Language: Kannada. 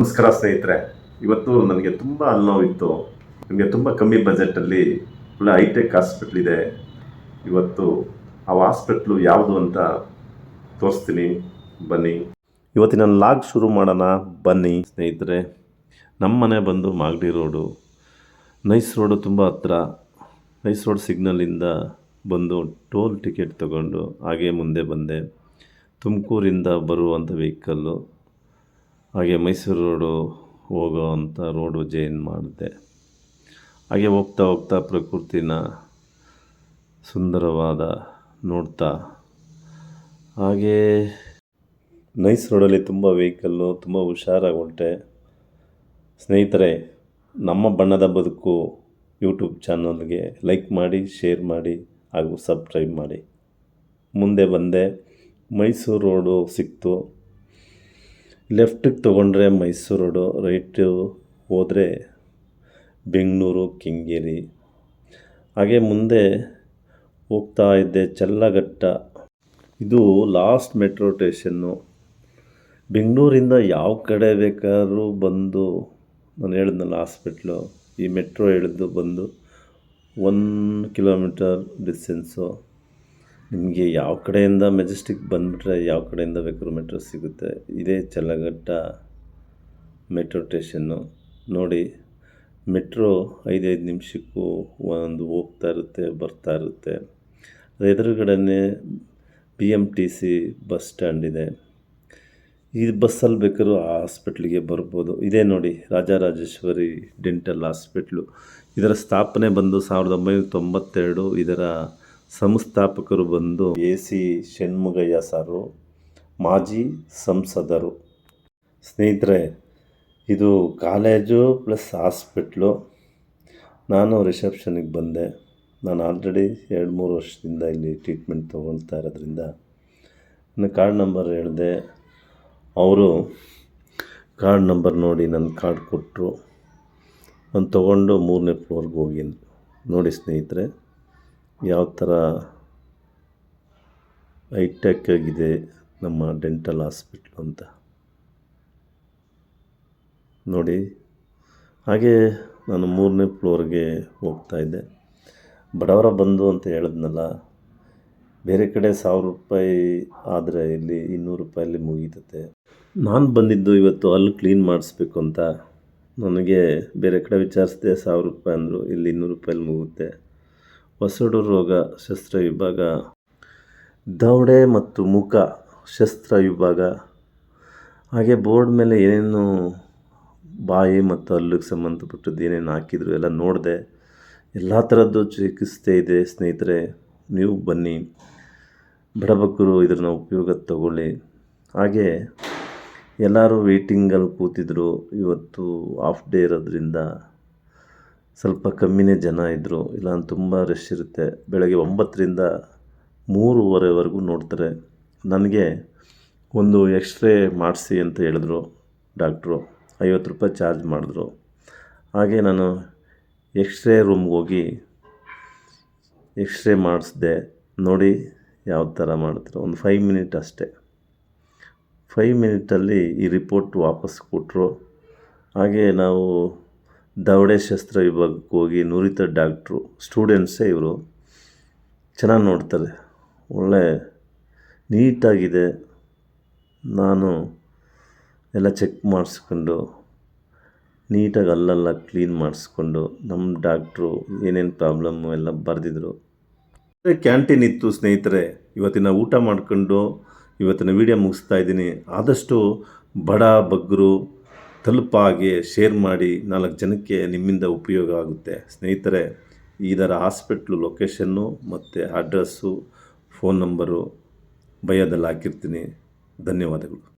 ನಮಸ್ಕಾರ ಸ್ನೇಹಿತರೆ. ಇವತ್ತು ನನಗೆ ತುಂಬ ಇತ್ತು. ನನಗೆ ತುಂಬ ಕಮ್ಮಿ ಬಜೆಟಲ್ಲಿ ಒಳ್ಳೆ ಹೈಟೆಕ್ ಹಾಸ್ಪಿಟ್ಲ್ ಇದೆ. ಇವತ್ತು ಆ ಹಾಸ್ಪಿಟ್ಲು ಯಾವುದು ಅಂತ ತೋರಿಸ್ತೀನಿ. ಬನ್ನಿ. ಇವತ್ತಿನ ಲಾಗ್ ಶುರು ಮಾಡೋಣ. ಬನ್ನಿ ಸ್ನೇಹಿತರೆ. ನಮ್ಮ ಮನೆ ಬಂದು ಮಾಗಡಿ ರೋಡು. ನೈಸ್ ರೋಡು ತುಂಬ ಹತ್ರ. ನೈಸ್ ರೋಡ್ ಸಿಗ್ನಲಿಂದ ಬಂದು ಟೋಲ್ ಟಿಕೆಟ್ ತಗೊಂಡು ಹಾಗೆ ಮುಂದೆ ಬಂದೆ. ತುಮಕೂರಿಂದ ಬರುವಂಥ ವೆಹಿಕಲ್ಲು ಹಾಗೆ ಮೈಸೂರು ರೋಡು ಹೋಗೋ ಅಂಥ ರೋಡು ಜೈನ್ ಮಾಡಿದೆ. ಹಾಗೆ ಹೋಗ್ತಾ ಹೋಗ್ತಾ ಪ್ರಕೃತಿನ ಸುಂದರವಾದ ನೋಡ್ತಾ, ಹಾಗೆ ನೈಸ್ ರೋಡಲ್ಲಿ ತುಂಬ ವೆಹಿಕಲ್ಲು, ತುಂಬ ಹುಷಾರಾಗಿ ಹೊಂಟೆ ಸ್ನೇಹಿತರೆ, ನಮ್ಮ ಬಣ್ಣದ ಬದುಕು ಯೂಟ್ಯೂಬ್ ಚಾನಲ್ಗೆ ಲೈಕ್ ಮಾಡಿ, ಶೇರ್ ಮಾಡಿ ಹಾಗೂ ಸಬ್ಸ್ಕ್ರೈಬ್ ಮಾಡಿ. ಮುಂದೆ ಬಂದೆ ಮೈಸೂರು ರೋಡು ಸಿಕ್ತು. ಲೆಫ್ಟಿಗೆ ತೊಗೊಂಡ್ರೆ ಮೈಸೂರು ರೋಡು ರೈಟು ಹೋದರೆ ಬೆಂಗಳೂರು, ಕೆಂಗೇರಿ. ಹಾಗೆ ಮುಂದೆ ಹೋಗ್ತಾ ಇದ್ದೆ ಚಲ್ಲಘಟ್ಟ ಇದು ಲಾಸ್ಟ್ ಮೆಟ್ರೋ ಸ್ಟೇಷನ್ನು. ಬೆಂಗಳೂರಿಂದ ಯಾವ ಕಡೆ ಬೇಕಾದ್ರೂ ಬಂದು ನಾನು ಹೇಳಿದ್ನಲ್ಲ ಹಾಸ್ಪಿಟ್ಲು, ಈ ಮೆಟ್ರೋ ಹಿಡಿದು ಬಂದು ಒನ್ ಕಿಲೋಮೀಟರ್ ಡಿಸ್ಟೆನ್ಸು. ನಿಮಗೆ ಯಾವ ಕಡೆಯಿಂದ ಮೆಜೆಸ್ಟಿಕ್ ಬಂದುಬಿಟ್ರೆ ಯಾವ ಕಡೆಯಿಂದ ಬೇಕಾದ್ರೂ ಮೆಟ್ರೋ ಸಿಗುತ್ತೆ, ಇದೇ ಚಲ್ಲಘಟ್ಟ ಮೆಟ್ರೋ ಸ್ಟೇಷನ್ನು ನೋಡಿ. ಮೆಟ್ರೋ ಐದೈದು ನಿಮಿಷಕ್ಕೂ ಒಂದು ಹೋಗ್ತಾ ಇರುತ್ತೆ, ಬರ್ತಾ ಇರುತ್ತೆ. ಎದುರುಗಡೆ ಎದುರುಗಡೆನೇ B M T C bus stand ಇದೆ. ಈ ಬಸ್ಸಲ್ಲಿ ಬೇಕಾದ್ರೂ ಆ ಹಾಸ್ಪಿಟ್ಲಿಗೆ ಬರ್ಬೋದು. ಇದೇ ನೋಡಿ, ರಾಜರಾಜೇಶ್ವರಿ ಡೆಂಟಲ್ ಹಾಸ್ಪಿಟ್ಲು. ಇದರ ಸ್ಥಾಪನೆ ಬಂದು ಸಾವಿರದ ಒಂಬೈನೂರ ತೊಂಬತ್ತೆರಡು, ಇದರ ಸಂಸ್ಥಾಪಕರು ಬಂದು ಎ ಸಿ ಷಣ್ಮುಗಯ್ಯ ಸಾರು, ಮಾಜಿ ಸಂಸದರು. ಸ್ನೇಹಿತರೆ, ಇದು ಕಾಲೇಜು ಪ್ಲಸ್ ಹಾಸ್ಪಿಟ್ಲು. ನಾನು ರಿಸೆಪ್ಷನಿಗೆ ಬಂದೆ. ನಾನು ಆಲ್ರೆಡಿ ಎರಡು ಮೂರು ವರ್ಷದಿಂದ ಇಲ್ಲಿ ಟ್ರೀಟ್ಮೆಂಟ್ ತೊಗೊಳ್ತಾ ಇರೋದ್ರಿಂದ. ನನ್ನ ಕಾರ್ಡ್ ನಂಬರ್ ಹೇಳಿದೆ. ಅವರು ಕಾರ್ಡ್ ನಂಬರ್ ನೋಡಿ ನನ್ನ ಕಾರ್ಡ್ ಕೊಟ್ಟರು. ನಾನು ತೊಗೊಂಡು ಮೂರನೇ ಫ್ಲೋರ್ಗೆ ಹೋಗಿ ನೋಡಿ ಸ್ನೇಹಿತರೆ ಯಾವ ಥರ ಹೈಟೆಕ್ ಆಗಿದೆ ನಮ್ಮ ಡೆಂಟಲ್ ಹಾಸ್ಪಿಟ್ಲು ಅಂತ. ನೋಡಿ, ಹಾಗೆ ನಾನು ಮೂರನೇ ಫ್ಲೋರ್ಗೆ ಹೋಗ್ತಾ ಇದ್ದೆ. ಬಡವರ ಬಂದು ಅಂತ ಹೇಳಿದ್ನಲ್ಲ, ಬೇರೆ ಕಡೆ ಸಾವಿರ ರೂಪಾಯಿ ಆದರೆ ಇಲ್ಲಿ ಇನ್ನೂರು ರೂಪಾಯಲ್ಲಿ ಮುಗೀತತೆ. ನಾನು ಬಂದಿದ್ದು ಇವತ್ತು ಅಲ್ಲಿ ಕ್ಲೀನ್ ಮಾಡಿಸ್ಬೇಕು ಅಂತ. ನನಗೆ ಬೇರೆ ಕಡೆ ವಿಚಾರಿಸಿದೆ, ಸಾವಿರ ರೂಪಾಯಿ ಅಂದರು, ಇಲ್ಲಿ ಇನ್ನೂರು ರೂಪಾಯಲ್ಲಿ ಮುಗುತ್ತೆ ಹೊಸಡು ರೋಗ ಶಸ್ತ್ರ ವಿಭಾಗ ದವಡೆ ಮತ್ತು ಮುಖ ಶಸ್ತ್ರ ವಿಭಾಗ. ಹಾಗೆ ಬೋರ್ಡ್ ಮೇಲೆ ಏನೇನು ಬಾಯಿ ಮತ್ತು ಹಲ್ಲಿಗೆ ಸಂಬಂಧಪಟ್ಟದ್ದು, ಏನೇನು ಹಾಕಿದ್ರು ಎಲ್ಲ ನೋಡಿದೆ. ಎಲ್ಲ ಥರದ್ದು ಚಿಕಿತ್ಸೆ ಇದೆ ಸ್ನೇಹಿತರೆ. ನೀವು ಬನ್ನಿ. ಬಡಬಗ್ಗರು ಇದನ್ನ ಉಪಯೋಗ ತಗೊಳ್ಳಿ. ಹಾಗೆ ಎಲ್ಲರೂ ವೇಟಿಂಗಲ್ಲಿ ಕೂತಿದ್ರು. ಇವತ್ತು ಆಫ್ ಡೇ ಇರೋದ್ರಿಂದ ಸ್ವಲ್ಪ ಕಮ್ಮಿನೇ ಜನ ಇದ್ದರು ಇಲ್ಲ ತುಂಬ ರಶ್ ಇರುತ್ತೆ. ಬೆಳಗ್ಗೆ ಒಂಬತ್ತರಿಂದ ಮೂರುವರೆವರೆಗೂ ನೋಡ್ತಾರೆ. ನನಗೆ ಒಂದು ಎಕ್ಸ್ರೇ ಮಾಡಿಸಿ ಅಂತ ಹೇಳಿದ್ರು ಡಾಕ್ಟ್ರು. ಐವತ್ತು ರೂಪಾಯಿ ಚಾರ್ಜ್ ಮಾಡಿದ್ರು. ಹಾಗೆ ನಾನು ಎಕ್ಸ್ರೇ ರೂಮ್ಗೆ ಹೋಗಿ ಎಕ್ಸ್ರೇ ಮಾಡಿಸ್ದೆ. ನೋಡಿ ಯಾವ ಥರ ಮಾಡ್ತಾರೆ, ಒಂದು ಫೈವ್ ಮಿನಿಟ್ ಅಷ್ಟೇ. ಫೈವ್ ಮಿನಿಟಲ್ಲಿ ಈ ರಿಪೋರ್ಟ್ ವಾಪಸ್ ಕೊಟ್ಟರು ಹಾಗೆ ನಾವು ದವಡೆ ಶಸ್ತ್ರ ವಿಭಾಗಕ್ಕೆ ಹೋಗಿ ನುರಿತ ಡಾಕ್ಟ್ರು, ಸ್ಟೂಡೆಂಟ್ಸೇ ಇವರು. ಚೆನ್ನಾಗಿ ನೋಡ್ತಾರೆ. ಒಳ್ಳೆ ನೀಟಾಗಿದೆ. ನಾನು ಎಲ್ಲ ಚೆಕ್ ಮಾಡಿಸ್ಕೊಂಡು, ನೀಟಾಗಿ ಅಲ್ಲೆಲ್ಲ ಕ್ಲೀನ್ ಮಾಡಿಸ್ಕೊಂಡು ನಮ್ಮ ಡಾಕ್ಟ್ರು ಏನೇನು ಪ್ರಾಬ್ಲಮ್ಮು ಎಲ್ಲ ಬರೆದಿದ್ರು. ಕ್ಯಾಂಟೀನ್ ಇತ್ತು ಸ್ನೇಹಿತರೆ, ಇವತ್ತಿನ ಊಟ ಮಾಡ್ಕೊಂಡು ಇವತ್ತಿನ ವೀಡಿಯೋ ಮುಗಿಸ್ತಾ ಇದ್ದೀನಿ. ಆದಷ್ಟು ಬಡ, ಬಗ್ಗರು ತಲುಪಾಗೆ ಶೇರ್ ಮಾಡಿ ನಾಲ್ಕು ಜನಕ್ಕೆ ನಿಮ್ಮಿಂದ ಉಪಯೋಗ ಆಗುತ್ತೆ. ಸ್ನೇಹಿತರೆ, ಇದರ ಹಾಸ್ಪಿಟ್ಲು ಲೊಕೇಶನ್ನು ಮತ್ತು ಅಡ್ರೆಸ್ಸು ಫೋನ್ ನಂಬರು ಭಯದಲ್ಲಿ ಹಾಕಿರ್ತೀನಿ ಧನ್ಯವಾದಗಳು.